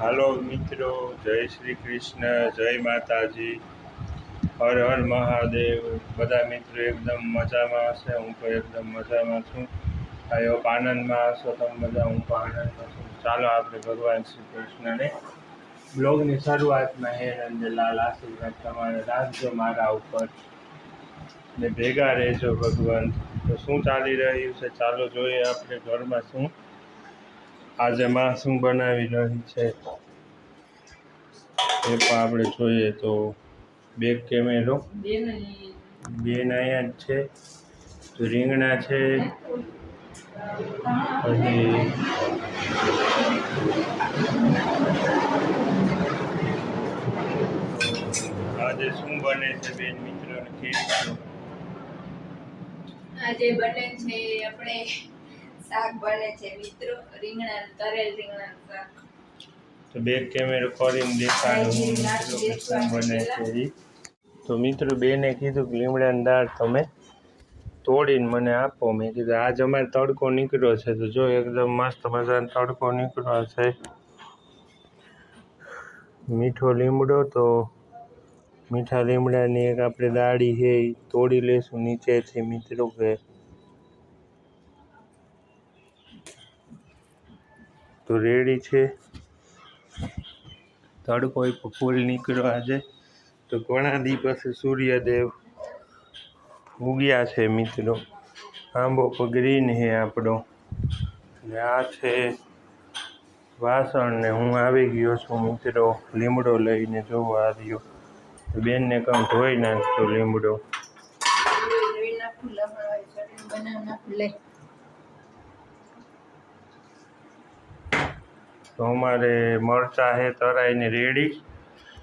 હાલો મિત્રો, જય શ્રી કૃષ્ણ, જય માતાજી. હર હર મહાદેવ. બધા મિત્રો એકદમ મજામાં હશે? હું તો એકદમ મજામાં છું. હોપ આનંદમાં હશો તમે બધા, હું પણ આનંદમાં છું. ચાલો આપણે ભગવાન શ્રી કૃષ્ણને બ્લોગની શરૂઆતમાં હે નંદલાલ આશીર્વાદ તમારે રાખજો મારા ઉપર. ને ભેગા રહેજો ભગવાન. તો શું ચાલી રહ્યું છે? ચાલો જોઈએ આપણે ઘરમાં શું આજે માં શું બનાવી રહી છે. એ પણ આપણે જોઈએ તો બેક કેમેરો. બેન અહીંયા જ છે. તો રીંગણા છે. પછી આજે શું બને છે બેન મિત્રોને આજે બને છે આપણે શાક બને છે મિત્રો. રીંગણા તરેલ રીંગણા શાક. તો બે કેમેરો કરીને દેખાડું. મિત્રો બને છે તો મિત્રો બેને કીધું કે લીમડાની દાળ તમે તોડીને મને આપો. મેં કીધું આજ અમારે તડકો નીકળ્યો છે. તો જો એકદમ મસ્ત મજાનો તડકો નીકળ્યો છે. મીઠો લીમડો તો મીઠા લીમડાની એક આપણે દાળી છે એ તોડી લેશું નીચેથી મિત્રો કે તો રેડી છે. તડકો ફૂલ નીકળ્યો આજે. તો ઘણા દી પછી સૂર્યદેવ ઉગ્યા છે મિત્રો. આંબો ગ્રીન હે આપણો. ને આ છે વાસણ ને હું આવી ગયો છું મિત્રો લીમડો લઈને જોવા આવ્યો. બેનને કામ ધોઈ નાખતો લીમડો. બનાવી નાખું લે તો અમારે મરચા છે તરાઈને રેડી.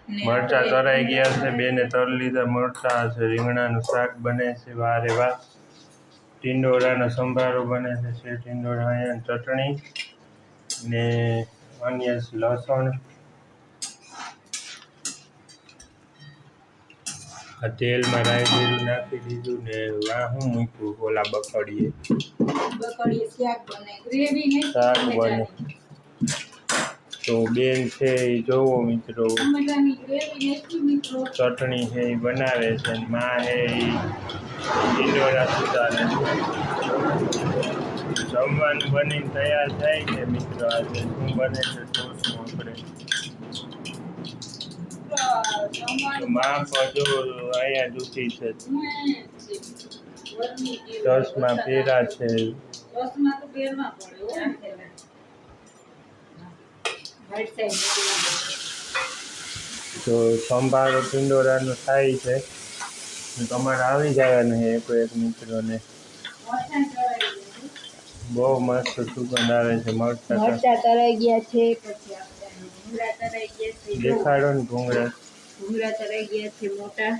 ને મરચા આપણે તરાઈ ગયા છે બેને તર લીધા. મરચા છે રીંગણાનું શાક બને છે વારે વાર. ટીંડોળાનો સંભારો બને છે છે ટીંડોળા અહીંયા ચટણી ને અન્ય લસણ. આ તેલમાં રાઈ જીરું નાખી દીધું ને વાં હું મૂક્યું? ઓલા બકડીએ. બકડીએ શાક બને ગ્રેવી ને શાક બને. તો બેન છે એ જોવો મિત્રો. ચટણી છે એ બનાવે છે મા માં છે એ ઈંડોરા સુધારે જમવાનું બનીને તૈયાર થાય છે મિત્રો આજે. શું બને છે જોશું આપણે? મા પણ જો અહીંયા દુખી છે. ચશ્મા પહેરા છે. ચશ્મા તો પહેરવા પડે તો સંભારો પિંડોરાનું થાય છે. તમારે આવી જાય છે એક એક મિત્રોને. બહુ મસ્ત સુગંધ આવે છે મરચાં મરચા તરાઈ ગયા છે દેખાડો ને ભૂંગળા. ભૂંગળા તરાઈ ગયા છે મોટા.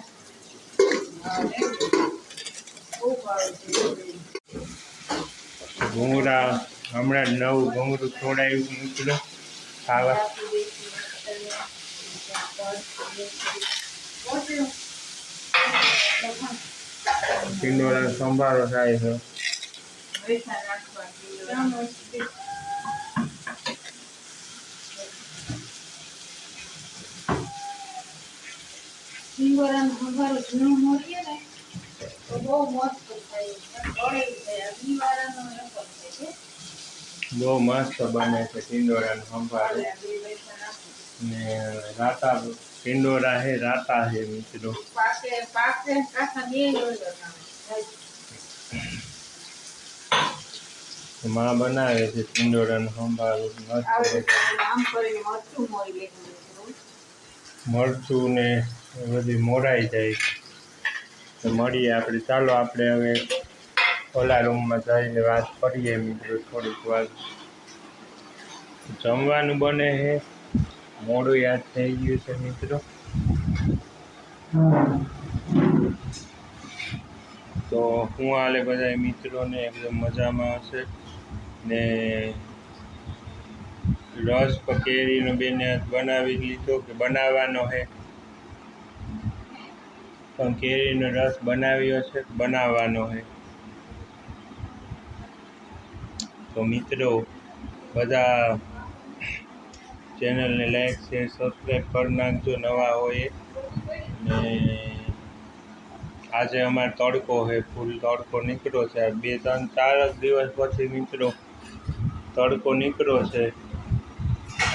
ભૂંગળા હમણાં નવું ભૂંગળું છોડાયું નીકળ્યું ખાવા પિંડોળાનો સંભારો થાય છે સિંગોરાનો સંભારો જૂનો મોરીએ ને તો બહુ મસ્ત થાય ગળે જાય દિવારાનો એમ થાય છે બહુ મસ્ત બને છે પિંડોળાનો સંભારો ને રાતા પિંડોળા છે રાતા છે મિત્રો માં બનાવે છે પિંડોળાનો સંભારો મરચું ને બધી મોરાઈ જાય તો મળીએ આપણે ચાલો આપણે હવે ઓલા રૂમમાં જઈને વાત કરીએ મિત્રો, થોડીક વાર. જમવાનું બને છે મોડું યાદ થઈ ગયું છે મિત્રો. તો હું હાલે બધા મિત્રોને એકદમ મજામાં હશે. ને રસ કેરીનો બેને બનાવી લીધો કે બનાવવાનો છે પણ કેરીનો રસ બનાવ્યો છે, બનાવવાનો છે તો મિત્રો, બધા ચેનલને લાઈક, શેર સબસ્ક્રાઈબ કરી નાખજો, નવા હોય ને આજે અમારે તડકો છે, ફૂલ તડકો નીકળ્યો છે. બે, ત્રણ, ચાર જ દિવસ પછી મિત્રો તડકો નીકળ્યો છે.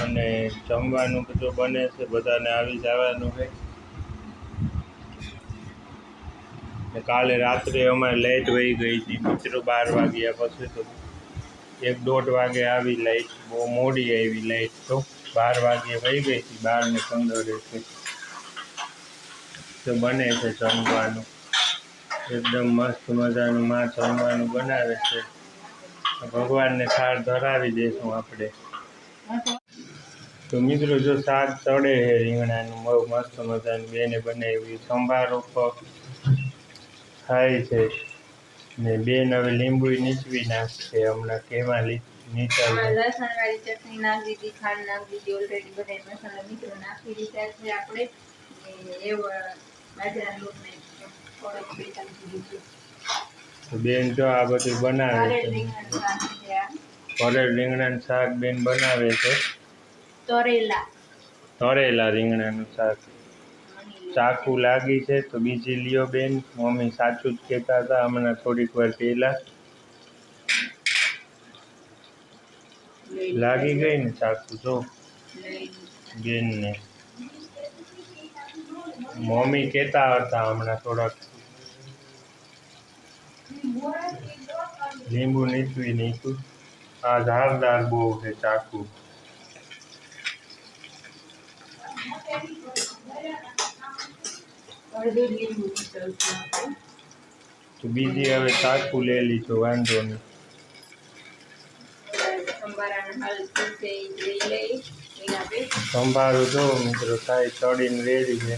અને જમવાનું બધું બને છે, બધાને આવી જવાનું છે. કાલે રાત્રે અમારે લેટ વહી ગઈ હતી, મિત્રો બાર વાગ્યા પછી તો એક દોઢ વાગે આવી લાઈટ, બહુ મોડી આવી લાઈટ તો બાર વાગે વહી ગઈ હતી, બાર ને પંદર તો બને છે જમવાનું. એકદમ મસ્ત મજાનું માં જમવાનું બનાવે છે. ભગવાનને થાળ ધરાવી દઈશું આપણે. તો મિત્રો જો શાક ચડે છે રીંગણાનું, બહુ મસ્ત મજાનું, બેને બનાવ્યું. સંભાર ઉપર થાય છે. ને બેન હવે લીંબુ નીચવી નાખશે. હમણાં કેવા નીચાવી લસણ વાળી ચટણી નાખી દીધી ખાંડ નાખી દીધી ઓલરેડી બધા મસાલા મિત્રો નાખી દીધા છે આપણે. ને એવો બાજરાના લોટને થોડોક બેસાડી દીધું તો બેન જો આ બધું બનાવે છે. ભરેલ રીંગણાનું શાક બેન બનાવે છે? તરેલા. તળેલા રીંગણાનું શાક. ચાકુ લાગી છે તો બીજી લ્યો બેન. મમ્મી સાચું જ કહેતા હતા, હમણાં થોડીક વાર પહેલા. લાગી ગઈ ને ચાકુ જો. બેનને. મમ્મી કહેતા હતા હમણાં થોડાક. લીંબુ નીચવી નીચું આ ધારદાર બહુ છે ચાકુ અડધું લીંબુ નીચોવશું આપણે. તો બીજી હવે ચાકુ લઈ લીધો વાંધો નહીં. સંભારો જો મિત્રો થાય, ચડીને રેડી છે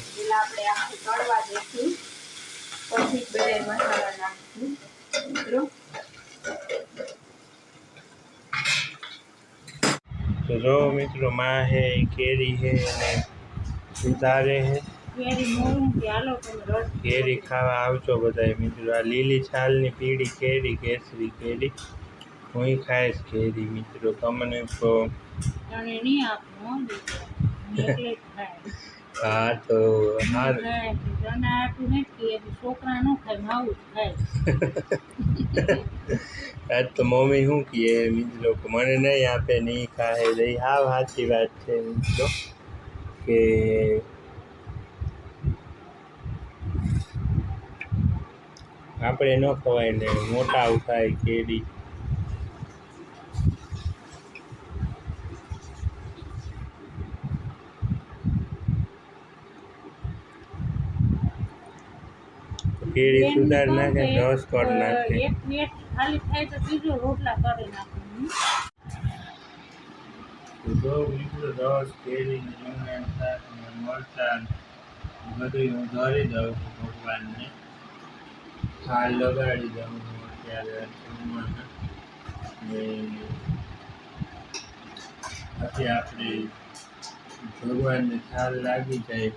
તો જો મિત્રો, માં હે, કેરી હે અને સુધારે હે. કેરી ખાવા આવજો બધા મિત્રો. આ લીલી છાલની પીળી કેરી કેસરી કેરી. હું ખાઈશ કેરી મિત્રો. તમને તો તને નહીં આપું હો. હા તો આજ તો મમ્મી શું કહે મિત્રો? મને નહીં આપે નહીં ખાય. રહી હાવ સાચી વાત છે મિત્રો કે આપણે ન ખવાય ને મોટા ઉઠાય કેરી કેરી સુધાર નાખે રસ કરી નાખે. એક પ્લેટ ખાલી થાય તો બીજો રોટલા કરી નાખું. જો મિત્રો રસ કેરી રીંગણ શાક ને મરચાં બધું હું ધરી દઉં છું ભગવાનને. થાળ લગાડી દઉં અત્યારે પછી આપણે ભગવાનને થાળ લાગી જાય.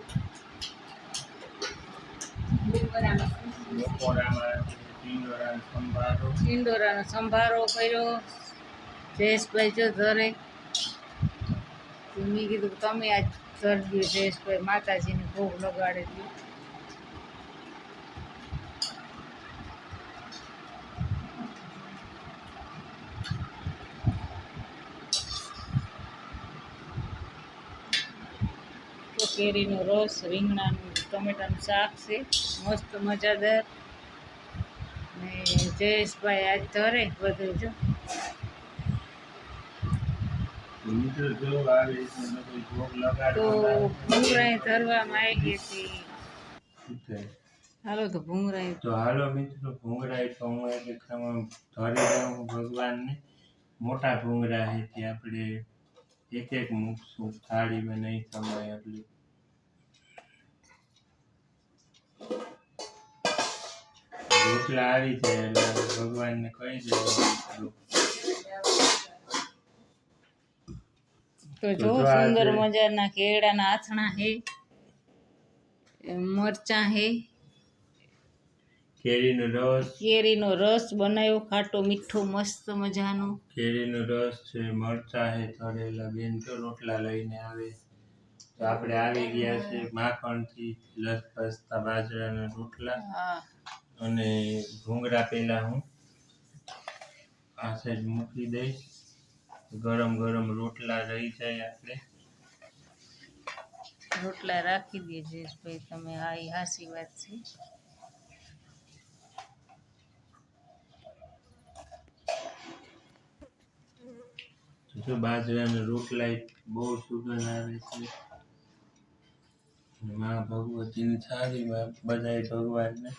બપોરામાં ટીંડોળા સંભારો. ઇન્દોરાનો સંભારો કર્યો. જયેશભાઈ જો ધરે મેં કીધું તમે આજ ધરજો જયેશભાઈ માતાજીને ભોગ લગાડે છે. કેરીનો રસ રીંગણાનું ટમેટાનું શાક છે. મસ્ત મજાદાર. ને જયેશભાઈ આજ ધરે બધું જો. તો ભૂંગરાઈ ધરવામાં આવી ગઈ હતી. હાલો તો ભૂંગરાઈ તો હાલો મિત્રો ભૂંગળા તો હું એક એકમાં ધરી દઉં ભગવાનને. મોટા ભૂંગળા છે તે આપણે એક એક મૂકશું. થાળીમાં નહીં સમાય એટલી. રોટલા આવી છે એટલે ભગવાનને કહી દેવું તો જો સુંદર મજાના કેળાના આથણા હે એ મરચાં હે. કેરીનો રસ. કેરીનો રસ બનાવ્યો ખાટો મીઠો મસ્ત મજાનો. કેરીનો રસ છે મરચા હે તળેલા બેન તો રોટલા લઈને આવે. તો આપણે આવી ગયા છે માખણથી લસપસતા બાજરાના રોટલા. અને ભૂંગળા પહેલા હું આ સાઈડ મૂકી દઈશ. ગરમ ગરમ રોટલા રહી જાય આપણે. રોટલા રાખી દેજે ભાઈ તમે હા એ હાસી વાત છે. જો બાજરાના રોટલા બહુ સુગંધ આવે છે. મા ભગવતીની થાળીમાં બધાય ભગવાનને.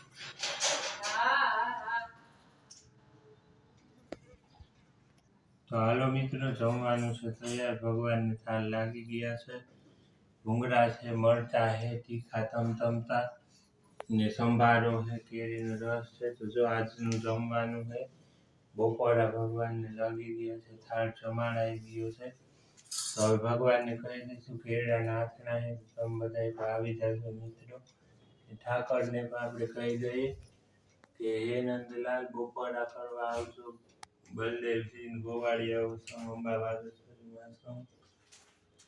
તો હાલો મિત્રો, જમવાનું છે તૈયાર. ભગવાનની થાળ લાગી ગયા છે. ભૂંગળા છે, મરચા છે, તીખા તમતમતા ને સંભારો છે, કેરીનો રસ છે. તો જો આજનું જમવાનું છે. બપોરા ભગવાનને લાગી ગયા છે. થાળ જમાડાઈ ગયો છે. તો હવે ભગવાનને કહી દઈશું કેળાના આંખણા હે, તમે બધા આવી જશો મિત્રો. ઠાકરને પણ આપણે કહી દઈએ કે હે નંદલાલ, ગોપાળા કરવા આવજો. બલદેવસિંહ ગોવાળિયા સૌ અંબાવાદ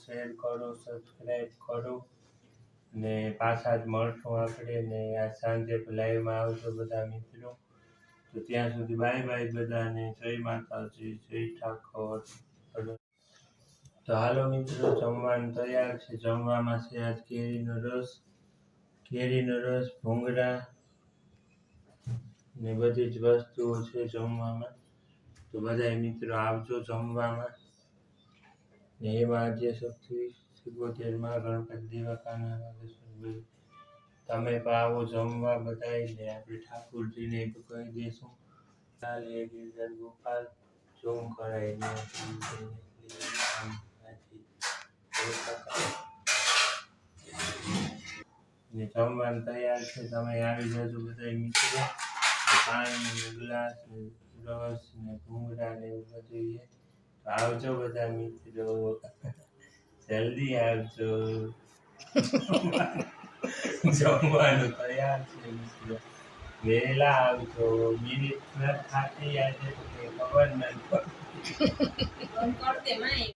શેર કરો સબસ્ક્રાઈબ કરો ને પાછા જ મળશું આપણે ને આ સાંજે લાઈવમાં આવજો બધા મિત્રો. તો ત્યાં સુધી બાય બાય બધાને. જય માતાજી, જય ઠાકોર. તો હાલો મિત્રો, જમવાનું તૈયાર છે. જમવામાં છે આજ કેરીનો રસ કેરીનો રસ, ભૂંગળા ને બધી જ વસ્તુઓ છે જમવામાં. તો બધા મિત્રો આવજો જમવામાં. ને એમાં જે સૌથી સિત્તોતેરમાં ગણપતિ દેવાકાના તમે પણ આવો જમવા બધાય ને આપણે ઠાકોરજીને કહી દઈશું કાલે ગોપાલ જોમ કરાવીને ને જમવાનું તૈયાર છે. તમે આવી જજો બધા મિત્રો. પાણી ને ગ્લાસ ને રસ ને ભૂંગળા ને એવું બધું છે. આવજો બધા મિત્રો. જલ્દી આવજો. જમવાનું તૈયાર છે મિત્રો. વેલા આવજો. મિનિટ થાકી આજે ખબર પડતી.